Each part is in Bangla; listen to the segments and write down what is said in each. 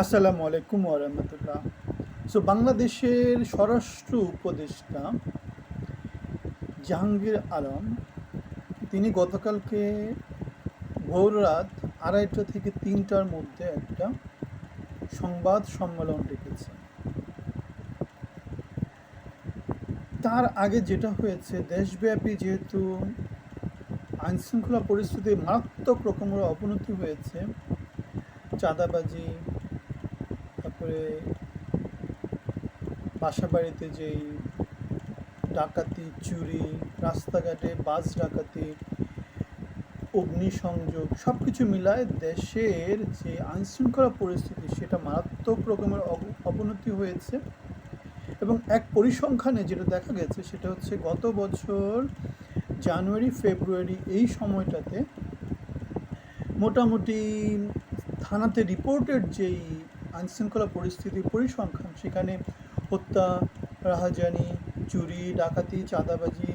আসসালামু আলাইকুম ওরহমতুল্লাহ সো বাংলাদেশের স্বরাষ্ট্র উপদেষ্টা জাহাঙ্গীর আলম, তিনি গতকালকে ভোর রাত আড়াইটা থেকে তিনটার মধ্যে একটা সংবাদ সম্মেলন রেখেছেন তার আগে যেটা হয়েছে, দেশব্যাপী যেহেতু আইনশৃঙ্খলা পরিস্থিতি মারাত্মক রকমের অবনতি হয়েছে, চাঁদাবাজি তারপরে বাসা বাড়িতে যেই ডাকাতি, চুরি, রাস্তাঘাটে বাস ডাকাতি, অগ্নিসংযোগ সব কিছু মিলায় দেশের যে আইনশৃঙ্খলা পরিস্থিতি, সেটা মারাত্মক রকমের অব- অবনতি হয়েছে। এবং এক পরিসংখ্যানে যেটা দেখা গেছে, সেটা হচ্ছে গত বছর জানুয়ারি, ফেব্রুয়ারি এই সময়টাতে মোটামুটি থানাতে রিপোর্টেড যেই আইনশৃঙ্খলা পরিস্থিতির পরিসংখ্যান। সেখানে হত্যা, রাহাজানি, চুরি, ডাকাতি, চাঁদাবাজি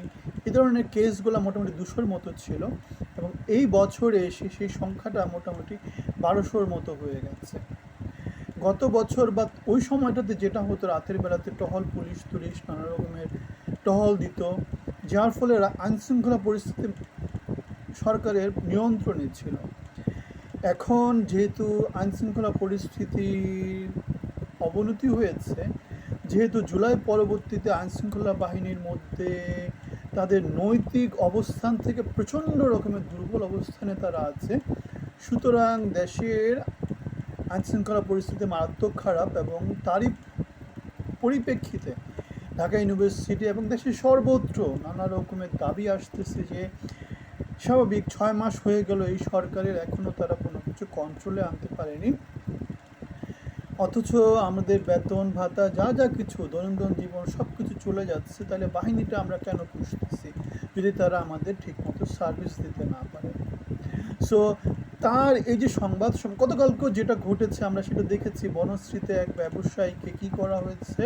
এ ধরনের কেসগুলো মোটামুটি দুশোর মতো ছিল এবং এই বছরে এসে সেই সংখ্যাটা মোটামুটি বারোশোর মতো হয়ে গেছে। গত বছর বা ওই সময়টাতে যেটা হতো, রাতের বেলাতে টহল পুলিশ টুলিশ নানা রকমের টহল দিত, যার ফলে আইনশৃঙ্খলা পরিস্থিতি সরকারের নিয়ন্ত্রণে ছিল। এখন যেহেতু আইনশৃঙ্খলা পরিস্থিতির অবনতি হয়েছে, যেহেতু জুলাই পরবর্তীতে আইনশৃঙ্খলা বাহিনীর মধ্যে তাদের নৈতিক অবস্থান থেকে প্রচণ্ড রকমের দুর্বল অবস্থানে তারা আছে, সুতরাং দেশের আইনশৃঙ্খলা পরিস্থিতি মারাত্মক খারাপ এবং তারই পরিপ্রেক্ষিতে ঢাকা ইউনিভার্সিটি এবং দেশের সর্বত্র নানা রকমের দাবি আসতেছে যে স্বাভাবিক, ছয় মাস হয়ে গেল এই সরকারের এখনও তারা কোনো কিছু কন্ট্রোলে আনতে পারেনি। অথচ আমাদের বেতন, ভাতা, যা যা কিছু, দৈনন্দিন জীবন সব কিছু চলে যাচ্ছে, তাহলে বাহিনীটা আমরা কেন পুষতেছি যদি তারা আমাদের ঠিকমতো সার্ভিস দিতে না পারে। সো তার এই যে সংবাদ গতকালকে যেটা ঘটেছে, আমরা সেটা দেখেছি। বনশ্রীতে এক ব্যবসায়ীকে কি করা হয়েছে?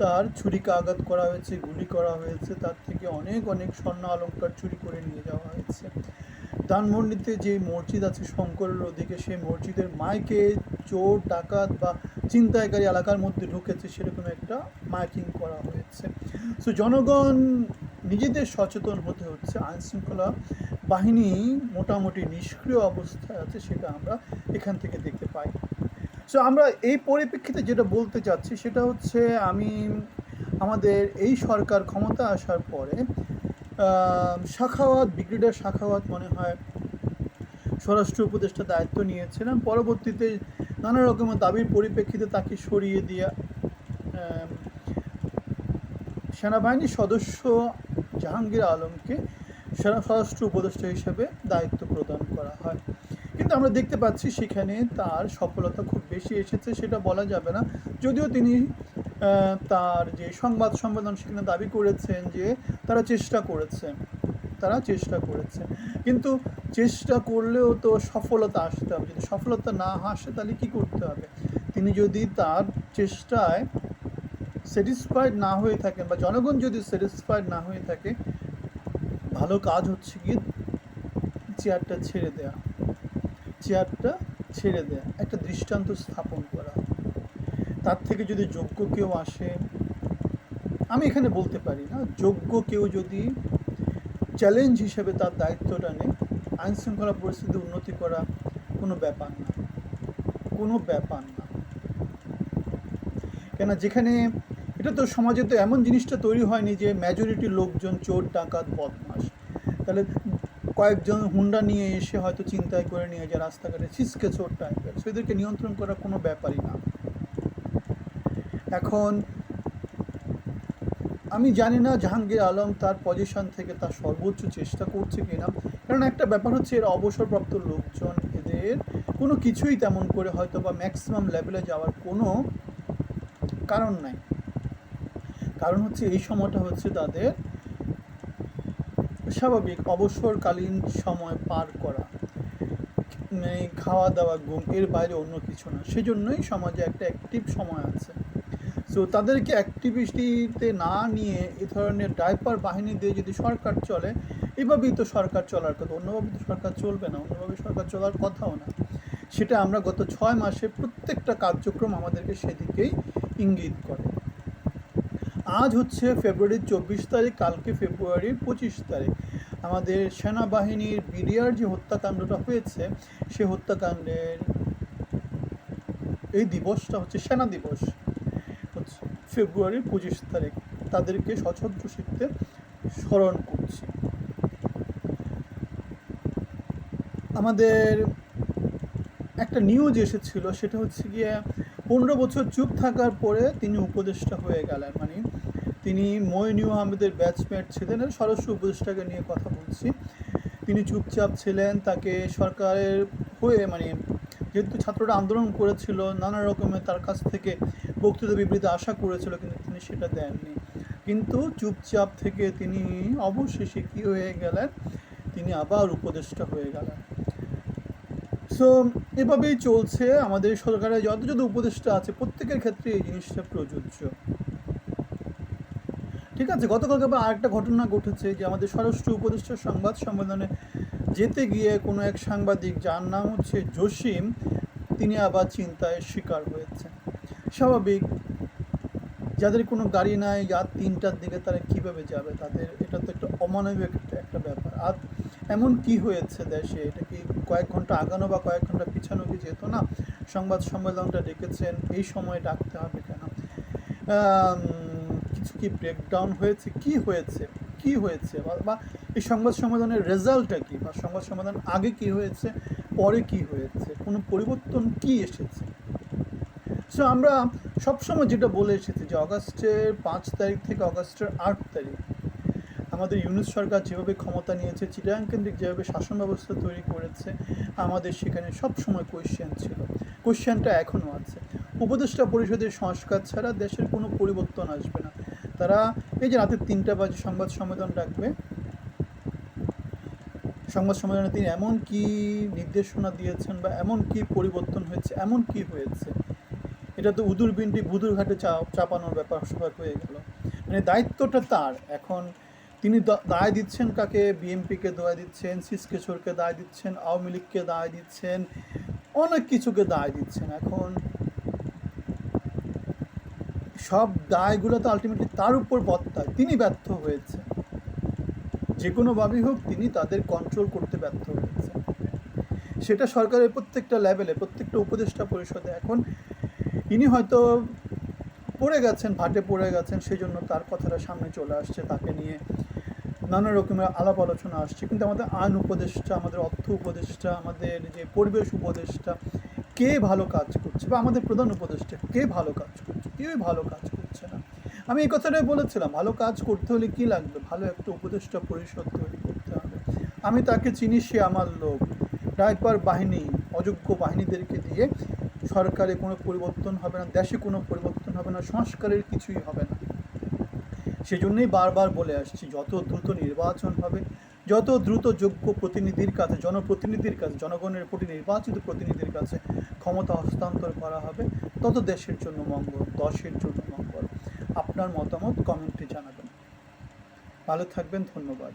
তার ছুরিকা আঘাত করা হয়েছে, গুলি করা হয়েছে, তার থেকে অনেক অনেক স্বর্ণ অলংকার চুরি করে নিয়ে যাওয়া হয়েছে। ধানমন্ডিতে যে মসজিদ আছে, শঙ্করের ওদিকে সেই মসজিদের মাইকে চোর, ডাকাত বা চিন্তায়কারী এলাকার মধ্যে ঢুকেছে সেরকম একটা মাইকিং করা হয়েছে। সো জনগণ নিজেদের সচেতন হতে হচ্ছে। আইন শৃঙ্খলা বাহিনী মোটামুটি নিষ্ক্রিয় অবস্থায় আছে, সেটা আমরা এখান থেকে দেখতে পাই। সো আমরা এই পরিপ্রেক্ষিতে যেটা বলতে চাচ্ছি সেটা হচ্ছে আমি আমাদের এই সরকার ক্ষমতা আসার পরে শাখাওয়াত, ব্রিগেডিয়ার শাখাওয়াত মনে হয় স্বরাষ্ট্র উপদেষ্টা দায়িত্ব নিয়েছিলেন। পরবর্তীতে নানা রকমের দাবির পরিপ্রেক্ষিতে তাকে সরিয়ে দিয়ে সেনাবাহিনীর সদস্য জাহাঙ্গীর আলমকে সেনা, স্বরাষ্ট্র উপদেষ্টা হিসেবে দায়িত্ব প্রদান করা হয়। কিন্তু আমরা দেখতে পাচ্ছি সেখানে তার সফলতা খুব বেশি এসেছে, সেটা বলা যাবে না। যদিও তিনি তার যে সংবাদ সম্মেলন সেখানে দাবি করেছেন যে তারা চেষ্টা করেছেন তারা চেষ্টা করেছে। কিন্তু চেষ্টা করলেও তো সফলতা আসতে হবে। যদি সফলতা না আসে, তাহলে কী করতে হবে? তিনি যদি তার চেষ্টায় স্যাটিসফাইড না হয়ে থাকেন বা জনগণ যদি স্যাটিসফাইড না হয়ে থাকে, ভালো কাজ হচ্ছে কি চেয়ারটা ছেড়ে দেয়া। চেয়ারটা ছেড়ে দেয়া, একটা দৃষ্টান্ত স্থাপন করা। তার থেকে যদি যোগ্য কেউ আসে, আমি এখানে বলতে পারি না, যোগ্য কেউ যদি চ্যালেঞ্জ হিসেবে তার দায়িত্বটা নেয় আইন শৃঙ্খলা পরিস্থিতি উন্নতি করা কোনো ব্যাপার না। কোনো ব্যাপার না। কেন যেখানে এটা তো সমাজে তো এমন জিনিসটা তৈরি হয়নি যে মেজরিটি লোকজন চোর, ডাকাত বদমাস তাহলে কয়েকজন হুন্ডা নিয়ে এসে হয়তো চিন্তায় করে নিয়ে যায় রাস্তাঘাটে ছিসকে চোর টাইপের সো এদেরকে নিয়ন্ত্রণ করা কোনো ব্যাপারই না। এখন, আমি জানি না জাহাঙ্গীর আলম তার পজিশন থেকে তার সর্বোচ্চ চেষ্টা করছে কিনা। কারণ একটা ব্যাপার হচ্ছে, এর অবসরপ্রাপ্ত লোকজন, এদের কোনো কিছুই তেমন করে হয়তো বা ম্যাক্সিমাম লেভেলে যাওয়ার কোনো কারণ নাই। কারণ হচ্ছে, এই সময়টা হচ্ছে তাদের স্বাভাবিক অবসরকালীন সময় পার করা মানে খাওয়া দাওয়া, ঘুম, এর বাইরে অন্য কিছু না। সেজন্যই সমাজে একটা অ্যাক্টিভ সময় আছে। সো তাদেরকে অ্যাক্টিভিটিতে না নিয়ে এ ধরনের ডাইপার বাহিনী দিয়ে যদি সরকার চলে, এভাবেই তো সরকার চলার কথা। অন্যভাবে তো সরকার চলবে না। অন্যভাবে সরকার চলার কথাও না। সেটা আমরা গত ছয় মাসে প্রত্যেকটা কার্যক্রম আমাদেরকে সেদিকেই ইঙ্গিত করে। আজ হচ্ছে ফেব্রুয়ারির চব্বিশ তারিখ, কালকে ফেব্রুয়ারির পঁচিশ তারিখ। আমাদের সেনাবাহিনীর বিডিআর যে হত্যাকাণ্ডটা হয়েছে, সে হত্যাকাণ্ডের এই দিবসটা হচ্ছে সেনা দিবস। ফেব্রুয়ারির পঁচিশ তারিখ। তাদেরকে সশস্ত্র শিখতে স্মরণ করছি। আমাদের একটা নিউজ এসেছিল, সেটা হচ্ছে গিয়ে পনেরো বছর চুপ থাকার পরে তিনি উপদেষ্টা হয়ে গেলেন। মানে তিনি মইনিউ আহমেদের ব্যাচমেট ছিলেন স্বরাষ্ট্র উপদেষ্টাকে নিয়ে কথা বলছি। তিনি চুপচাপ ছিলেন, তাকে সরকারের হয়ে মানে যেহেতু ছাত্ররা আন্দোলন করেছিল, নানা রকমের তার কাছ থেকে বক্তৃতা বিবৃতি আশা করেছিল, কিন্তু তিনি সেটা দেননি। কিন্তু চুপচাপ থেকে তিনি অবশেষে কী হয়ে গেলেন? তিনি আবার উপদেষ্টা হয়ে গেলেন। সো এভাবেই চলছে। আমাদের সরকারের যত যত উপদেষ্টা আছে, প্রত্যেকের ক্ষেত্রে এই জিনিসটা প্রযোজ্য। ঠিক আছে, গতকালকে আবার আরেকটা ঘটনা ঘটেছে যে আমাদের স্বরাষ্ট্র উপদেষ্টার সংবাদ সম্মেলনে যেতে গিয়ে কোনো এক সাংবাদিক, যার নাম হচ্ছে জসিম, তিনি আবার চিন্তায় শিকার হয়েছে স্বাভাবিক, যাদের কোনো গাড়ি নাই, রাত তিনটার দিকে তারা কীভাবে যাবে, তাদের, এটা তো একটা অমানবিক একটা ব্যাপার। আর এমন কি হয়েছে দেশে, এটা কি কয়েক ঘণ্টা আগানো বা কয়েক ঘণ্টা পিছানো কি যেত না? সংবাদ সম্মেলনটা ডেকেছেন, এই সময় ডাকতে হবে কেন? কিছু কি ব্রেকডাউন হয়েছে? কি হয়েছে? কি হয়েছে? বা- এই সংবাদ সমাধানের রেজাল্টটা কি? বা সংবাদ সমাধান আগে কি হয়েছে? পরে কি হয়েছে? কোনো পরিবর্তন কি এসেছে? সো আমরা সবসময় যেটা বলে এসেছি যে অগাস্টের পাঁচ তারিখ থেকে অগাস্টের আট তারিখ আমাদের ইউনুস সরকার যেভাবে ক্ষমতা নিয়েছে চিটাং কেন্দ্রিক যেভাবে শাসন ব্যবস্থা তৈরি করেছে, আমাদের সেখানে সব সময় কোয়েশ্চেন ছিল কোয়েশ্চেনটা এখনও আছে। উপদেষ্টা পরিষদের সংস্কার ছাড়া দেশের কোনো পরিবর্তন আসবে না। তারা, এই যে রাতের তিনটা বাজে সংবাদ সম্মেলন ডাকবে। সংবাদ সম্মেলনে তিনি এমন কি নির্দেশনা দিয়েছেন বা এমন কি পরিবর্তন হয়েছে, এমন কি হয়েছে? এটা তো উদুর বিনটি বুদুর ঘাটে চাপানোর ব্যাপার সবার হয়ে গেল। মানে দায়িত্বটা তার। এখন তিনি দায় দিচ্ছেন কাকে? বিএনপিকে দায় দিচ্ছেন সিসকেশোরকে দায় দিচ্ছেন, আওয়ামী লীগকে দায় দিচ্ছেন, অনেক কিছুকে দায় দিচ্ছেন। এখন সব দায়গুলো তো আলটিমেটলি তার উপর বর্তায়। তিনি ব্যর্থ হয়েছে যে কোনোভাবেই হোক, তিনি তাদের কন্ট্রোল করতে ব্যর্থ হয়েছে সেটা সরকারের প্রত্যেকটা লেভেলে প্রত্যেকটা উপদেষ্টা পরিষদে। এখন ইনি হয়তো পড়ে গেছেন, ভাটে পড়ে গেছেন সেই জন্য তার কথাটা সামনে চলে আসছে তাকে নিয়ে। নানা রকমের আলাপ আলোচনা আসছে। কিন্তু আমাদের আইন উপদেষ্টা, আমাদের অর্থ উপদেষ্টা, আমাদের যে পরিবেশ উপদেষ্টা কে ভালো কাজ করছে বা আমাদের প্রধান উপদেষ্টা কে ভালো কাজ করছে? কেউই ভালো কাজ করছে না। আমি এই কথাটাই বলেছিলাম, ভালো কাজ করতে হলে কী লাগবে? ভালো একটা উপদেষ্টা পরিষদ তৈরি করতে হবে। আমি তাকে চিনি, সে আমার লোক। ডাইপার বাহিনী, অযোগ্য বাহিনীদেরকে দিয়ে সরকারে কোনো পরিবর্তন হবে না, দেশে কোনো পরিবর্তন হবে না, সংস্কারের কিছুই হবে না। সেই সেজন্যই বারবার বলে আসছি, যত দ্রুত নির্বাচন হবে, যত দ্রুত যোগ্য প্রতিনিধির কাছে, জনপ্রতিনিধির কাছে, জনগণের প্রতি নির্বাচিত প্রতিনিধির কাছে ক্ষমতা হস্তান্তর করা হবে, তত দেশের জন্য মঙ্গল, দশের জন্য মঙ্গল। আপনার মতামত কমেন্টে জানাবেন। ভালো থাকবেন, ধন্যবাদ।